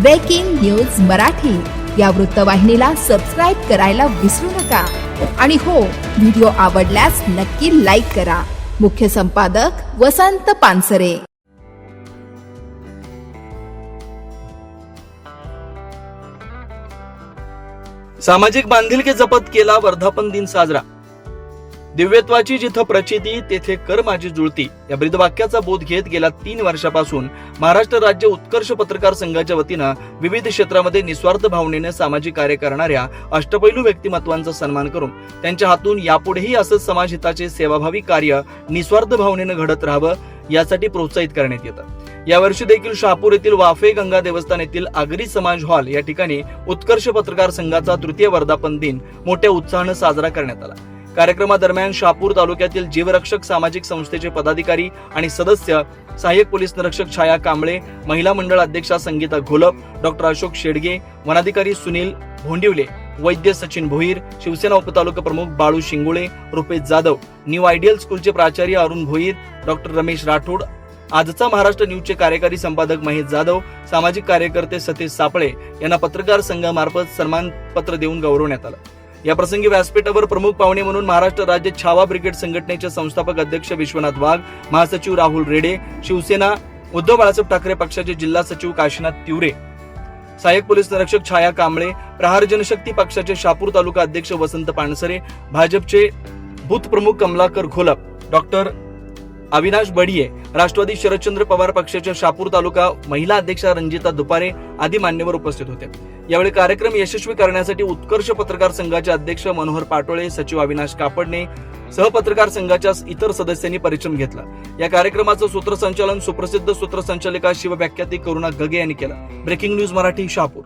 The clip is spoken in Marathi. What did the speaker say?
ब्रेकिंग न्यूज मराठी या वृत्तवाहिनीला सबस्क्राईब करायला विसरू नका. आणि हो व्हिडिओ आवडल्यास नक्की लाईक करा. मुख्य संपादक वसंत पानसरे. सामाजिक बांधिलकी जपत केला वर्धापन दिन साजरा. दिव्यत्वाची जिथं प्रचिती तेथे कर माझी जुळती. या ब्रीदवाक्याचा बोध घेत गेल्या तीन वर्षापासून महाराष्ट्र राज्य उत्कर्ष पत्रकार संघाच्या वतीनं विविध क्षेत्रामध्ये निस्वार्थ भावनेने सामाजिक कार्य करणाऱ्या अष्टपैलू व्यक्तिमत्वांचा सन्मान करून त्यांच्या हातून यापुढेही असंच समाजहिताचे सेवाभावी कार्य निस्वार्थ भावनेनं घडत राहावं यासाठी प्रोत्साहित करण्यात येतं. यावर्षी देखील शहापूर येथील वाफे गंगा देवस्थान येथील आगरी समाज हॉल या ठिकाणी उत्कर्ष पत्रकार संघाचा तृतीय वर्धापन दिन मोठ्या उत्साहानं साजरा करण्यात आला. कार्यक्रमादरम्यान शापूर तालुक्यातील जीवरक्षक सामाजिक संस्थेचे पदाधिकारी आणि सदस्य सहाय्यक पोलीस निरीक्षक छाया कांबळे महिला मंडळ अध्यक्षा संगीता घोलप डॉक्टर अशोक शेडगे वनाधिकारी सुनील भोंडिवले वैद्य सचिन भोईर शिवसेना उपतालुका प्रमुख बाळू शिंगोळे रुपेश जाधव न्यू आयडियल स्कूलचे प्राचार्य अरुण भोईर डॉक्टर रमेश राठोड आजचा महाराष्ट्र न्यूजचे कार्यकारी संपादक महेश जाधव सामाजिक कार्यकर्ते सतीश सापळे यांना पत्रकार संघामार्फत सन्मानपत्र देऊन गौरवण्यात आलं. या प्रसंगी व्यासपीठावर प्रमुख पाहुणे म्हणून महाराष्ट्र राज्य छावा ब्रिगेड संघटनेचे संस्थापक अध्यक्ष विश्वनाथ वाघ महासचिव राहुल रेडे शिवसेना उद्धव बाळासाहेब ठाकरे पक्षाचे जिल्हा सचिव काशीनाथ तिवरे सहाय्यक पोलीस निरीक्षक छाया कांबळे प्रहार जनशक्ती पक्षाचे शापूर तालुका अध्यक्ष वसंत पानसरे भाजपचे बूथ प्रमुख कमलाकर घोलप डॉक्टर अविनाश बडिये राष्ट्रवादी शरदचंद्र पवार पक्षाच्या शापूर तालुका महिला अध्यक्षा रंजिता दुपारे आदी मान्यवर उपस्थित होते. यावेळी कार्यक्रम यशस्वी करण्यासाठी उत्कर्ष पत्रकार संघाचे अध्यक्ष मनोहर पाटोळे सचिव अविनाश कापडणे सहपत्रकार संघाच्या इतर सदस्यांनी परिश्रम घेतला. या कार्यक्रमाचं सूत्रसंचालन सुप्रसिद्ध सूत्रसंचालिका शिवव्याख्याती करुणा गगे यांनी केलं. Breaking news Marathi Shapur.